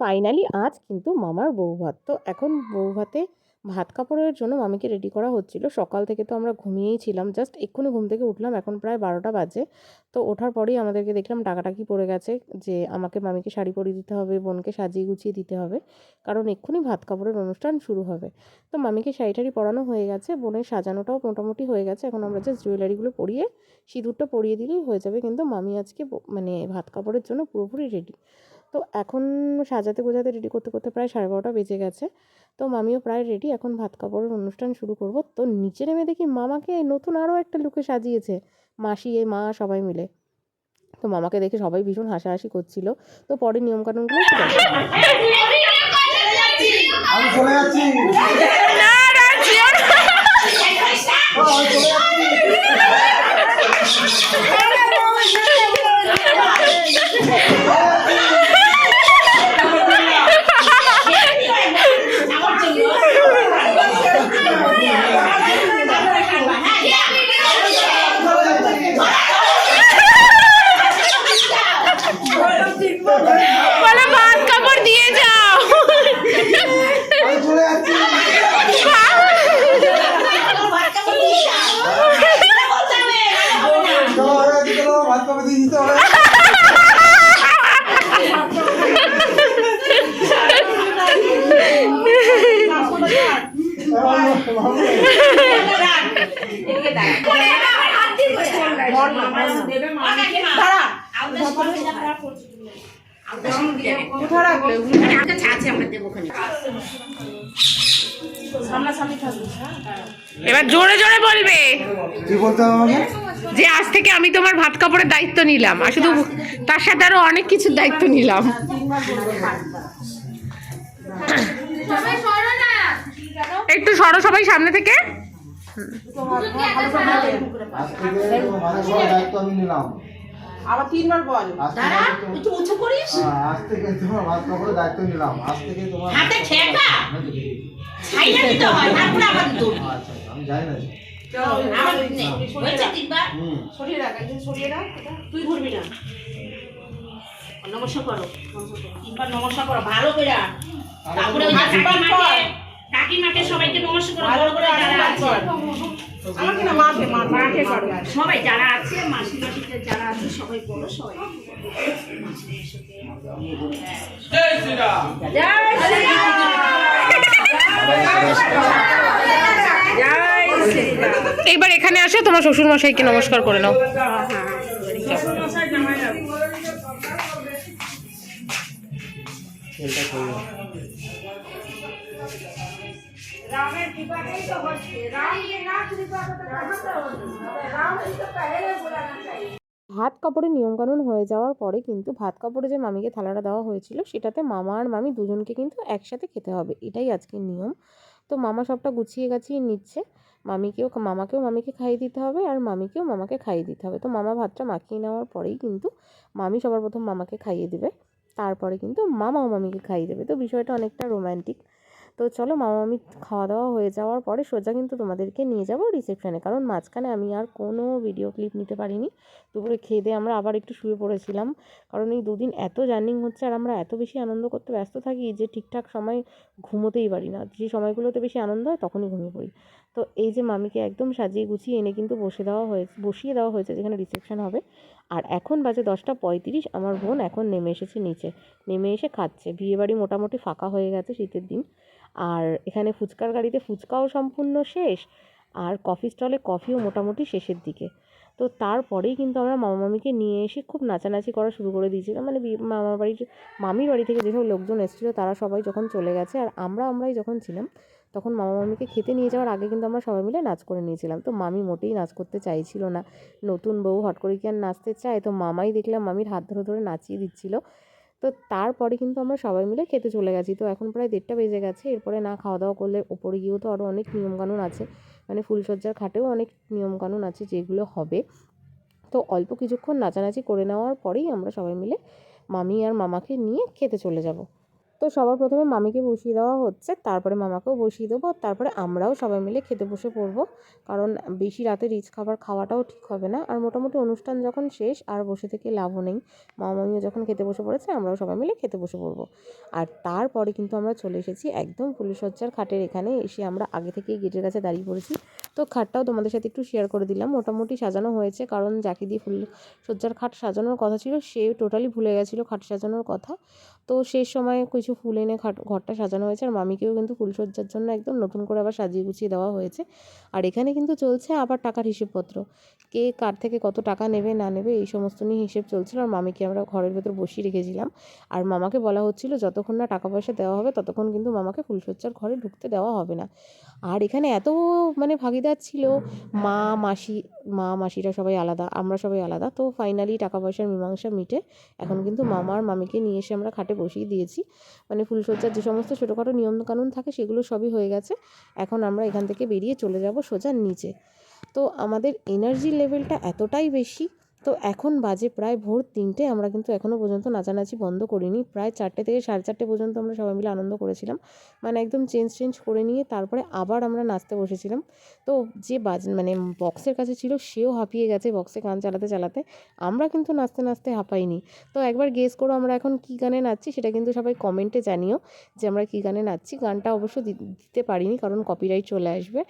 Finally আজ কিন্তু মামার বউ ভাত। তো এখন বউ ভাতে ভাত কাপড়ের জন্য মামিকে রেডি করা হচ্ছিল। সকাল থেকে তো আমরা ঘুমিয়েই ছিলাম। জাস্ট এক্ষুনি ঘুম থেকে উঠলাম। এখন প্রায় বারোটা বাজে। তো ওঠার পরেই আমাদেরকে দেখলাম টাকাটাকি পড়ে গেছে যে আমাকে মামিকে শাড়ি পরিয়ে দিতে হবে, বোনকে সাজিয়ে গুছিয়ে দিতে হবে। কারণ এক্ষুনি ভাত কাপড়ের অনুষ্ঠান শুরু হবে। তো মামিকে শাড়ি টাড়ি পরানো হয়ে গেছে। বোনের সাজানোটাও মোটামুটি হয়ে গেছে। এখন আমরা জাস্ট জুয়েলারিগুলো পরিয়ে সিঁদুরটা পরিয়ে দিলেই হয়ে যাবে। কিন্তু মামি আজকে মানে ভাত কাপড়ের জন্য পুরোপুরি রেডি তো এখন সাজাতে গোজাতে রেডি করতে করতে প্রায় সাড়ে বারোটা বেজে গেছে। তো মামিও প্রায় রেডি এখন ভাত কাপড়ের অনুষ্ঠান শুরু করব। তো নিচে নেমে দেখি মামাকে নতুন আরও একটা লুকে সাজিয়েছে। মাসি এ মা, সবাই মিলে। তো মামাকে দেখে সবাই ভীষণ হাসাহাসি করছিল। তো পরে নিয়মকানুনগুলো একটু দেখো। আমি চলে যাচ্ছি ও, আমি চলে যাচ্ছি বলে ভাত কাপড় দিয়ে যাও আমি চলে যাচ্ছি চলো হয়ে যাচ্ছি চলো ভাত কবে দিয়ে দিতে হবে এবার জোরে জোরে বলবে। যে আজ থেকে আমি তোমার ভাত কাপড়ের দায়িত্ব নিলাম আর শুধু তার সাথে আরও অনেক কিছুর দায়িত্ব নিলাম। একটু সরো সবাই সামনে থেকে। দায়িত্ব আমি নিলাম। আবার তিনবার বল তুমি- একটু উঁচু করিস। হ্যাঁ, আজ থেকে তোমার ভাত কাপড়ের দায়িত্ব নিলাম। আজ থেকে তোমার হাতে ঠেকা। ছাইলা দিতে হয় তারপরে আবার দিতে আচ্ছা আচ্ছা, আমি জানি না। সরিয়ে রাখ। একদিন সরিয়ে রাখ তুই ধরবি না। নমস্কার করো। তিনবার নমস্কার করো ভালো করে তারপরে কর। কাকিমাকে সবাইকে নমস্কার ভালো করে করে যারা আছে। আমাকে না মাঠে মাঠে করো। সবাই যারা আছে মাসি মাসিদের যারা আছে সবাই বলো সবাই। এইবার এখানে আসে তোমার শ্বশুর মশাইকে নমস্কার করে নাও। ভাত কাপড়ের নিয়মকানুন হয়ে যাওয়ার পরে কিন্তু ভাত কাপড়ে যে মামিকে থালাটা দেওয়া হয়েছিল, সেটাতে মামা আর মামি দুজনকে কিন্তু একসাথে খেতে হবে। এটাই আজকের নিয়ম। তো মামা সবটা গুছিয়ে গাছিয়ে নিচ্ছে। মামিকেও, মামাকেও মামিকে খাইয়ে দিতে হবে আর মামিকেও মামাকে খাইয়ে দিতে হবে। তো মামা ভাতটা মাখিয়ে নেওয়ার পরেই কিন্তু মামি সবার প্রথম মামাকে খাইয়ে দেবে। তারপরে কিন্তু মামাও মামিকে খাইয়ে দেবে। তো বিষয়টা অনেকটা রোম্যান্টিক তো চলো মামা মামি খাওয়া দাওয়া হয়ে যাওয়ার পরে সোজা কিন্তু তোমাদেরকে নিয়ে যাব রিসেপশানে কারণ মাঝখানে আমি আর কোনো ভিডিও ক্লিপ নিতে পারিনি। দুপুরে খেয়ে দিয়ে আমরা আবার একটু শুয়ে পড়েছিলাম। কারণ এই দুদিন এত জার্নিং হচ্ছে আর আমরা এত বেশি আনন্দ করতে ব্যস্ত থাকি যে ঠিকঠাক সময় ঘুমোতেই পারি না। যে সময়গুলোতে বেশি আনন্দ হয় তখনই ঘুমিয়ে পড়ি। তো এই যে মামিকে একদম সাজিয়ে গুছিয়ে এনে কিন্তু বসে দেওয়া হয়েছে বসিয়ে দেওয়া হয়েছে যেখানে রিসেপশান হবে। আর এখন বাজে দশটা পঁয়ত্রিশ, আমার বোন এখন নেমে এসেছে নিচে। নেমে এসে খাচ্ছে। বিয়েবাড়ি মোটামুটি ফাঁকা হয়ে গেছে শীতের দিন। আর এখানে ফুচকার গাড়িতে ফুচকাও সম্পূর্ণ শেষ, আর কফি স্টলে কফিও মোটামুটি শেষের দিকে। তো তারপরেই কিন্তু আমরা মামা মামিকে নিয়ে এসে খুব নাচানাচি করা শুরু করে দিয়েছিলাম। মানে বি- মামা বাড়ির মামির বাড়ি থেকে যেসব লোকজন এসেছিল, তারা সবাই যখন চলে গেছে, আর আমরা আমরাই যখন ছিলাম তখন মামা মামিকে খেতে নিয়ে যাওয়ার আগে কিন্তু আমরা সবাই মিলে নাচ করে নিয়েছিলাম। তো মামি মোটেই নাচ করতে চাইছিল না। নতুন বউ হট করে কি আর নাচতে চায়? তো মামাই দেখলাম মামির হাত ধরে ধরে নাচিয়ে দিচ্ছিল। তো তারপরে কিন্তু আমরা সবাই মিলে খেতে চলে গেছি। তো এখন প্রায় দেড়টা বেজে গেছে। এরপরে না খাওয়া দাওয়া করলে ওপরে গিয়েও তো আরও অনেক নিয়মকানুন আছে। মানে ফুলসজ্জার খাটেও অনেক নিয়মকানুন আছে যেগুলো হবে। তো অল্প কিছুক্ষণ নাচানাচি করে নেওয়ার পরেই আমরা সবাই মিলে মামি আর মামাকে নিয়ে খেতে চলে যাব। তো সবার প্রথমে মামিকে বসিয়ে দেওয়া হচ্ছে, তারপরে মামাকেও বসিয়ে দেবো, তারপরে আমরাও সবাই মিলে খেতে বসে পড়ব। কারণ বেশি রাতে রিচ খাবার খাওয়াটাও ঠিক হবে না। আর মোটামুটি অনুষ্ঠান যখন শেষ, আর বসে থেকে লাভও নেই। মামা মামিও যখন খেতে বসে পড়েছে, আমরাও সবাই মিলে খেতে বসে পড়ব। আর তারপরে কিন্তু আমরা চলে এসেছি একদম ফুলসজ্জার খাটের এখানে। এসে আমরা আগে থেকেই গেটের কাছে দাঁড়িয়ে পড়েছি। তো খাটটাও তোমাদের সাথে একটু শেয়ার করে দিলাম। মোটামুটি সাজানো হয়েছে, কারণ যাকে দিয়ে ফুল সজ্জার খাট সাজানোর কথা ছিল, সে টোটালি ভুলে গেছিল খাট সাজানোর কথা। তো শেষ সময় কিছু ফুল এনে ঘরটা সাজানো হয়েছে। আর মামিকেও কিন্তু ফুলসজ্জার জন্য একদম নতুন করে আবার সাজিয়ে গুছিয়ে দেওয়া হয়েছে। আর এখানে কিন্তু চলছে আবার টাকার হিসেবপত্র। কে কার থেকে কত টাকা নেবে, না নেবে, এই সমস্ত নিয়ে হিসেব চলছিল। আর মামিকে আমরা ঘরের ভেতর বসিয়ে রেখেছিলাম। আর মামাকে বলা হচ্ছিল, যতক্ষণ না টাকা পয়সা দেওয়া হবে, ততক্ষণ কিন্তু মামাকে ফুলসজ্জার ঘরে ঢুকতে দেওয়া হবে না। আর এখানে এত মানে ভাগিদার ছিল। মা, মাসি, মা, মাসিরা সবাই আলাদা, আমরা সবাই আলাদা। তো ফাইনালি টাকা পয়সার মীমাংসা মিটে। এখন কিন্তু মামা আর মামিকে নিয়ে এসে আমরা খাটে বসিয়ে দিয়েছি। মানে ফুলসজ্জার যে সমস্ত ছোটোখাটো নিয়মকানুন থাকে সেগুলো সবই হয়ে গেছে। এখন আমরা এখান থেকে বেরিয়ে চলে যাব সোজা নিচে। তো আমাদের এনার্জি লেভেলটা এতটাই বেশি তো এখন বাজে প্রায় ভোর তিনটে, আমরা কিন্তু এখনও পর্যন্ত নাচানাচি বন্ধ করিনি। প্রায় চারটে থেকে সাড়ে চারটে পর্যন্ত আমরা সবাই মিলে আনন্দ করেছিলাম। মানে একদম চেঞ্জ চেঞ্জ করে নিয়ে তারপরে আবার আমরা নাচতে বসেছিলাম। তো যে বাজ মানে বক্সের কাছে ছিল, সেও হাঁপিয়ে গেছে বক্সে গান চালাতে চালাতে। আমরা কিন্তু নাচতে নাচতে হাঁপাইনি। তো একবার গেস করো আমরা এখন কী গানে নাচছি সেটা কিন্তু সবাই কমেন্টে জানিও যে আমরা কী গানে নাচছি। গানটা অবশ্য দিতে পারিনি কারণ কপিরাইট চলে আসবে।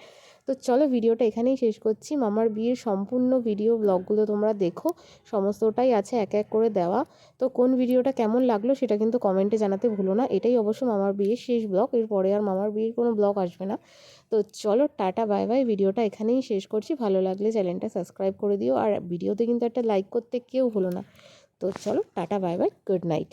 তো চলো ভিডিওটা এখানেই শেষ করছি। মামার বিয়ের সম্পূর্ণ ভিডিও ব্লগগুলো তোমরা দেখো। সমস্তটাই আছে এক এক করে দেওয়া। তো কোন ভিডিওটা কেমন লাগল সেটা কিন্তু কমেন্টে জানাতে ভুলো না। এটাই অবশ্য মামার বিয়ের শেষ ব্লগ এরপরে আর মামার বিয়ের কোনো ব্লগ আসবে না। তো চলো টাটা বাই বাই ভিডিওটা এখানেই শেষ করছি। ভালো লাগলে চ্যানেলটা সাবস্ক্রাইব করে দিও। আর ভিডিওতে কিন্তু একটা লাইক করতে কেউ ভুলো না। তো চলো tata bye bye good night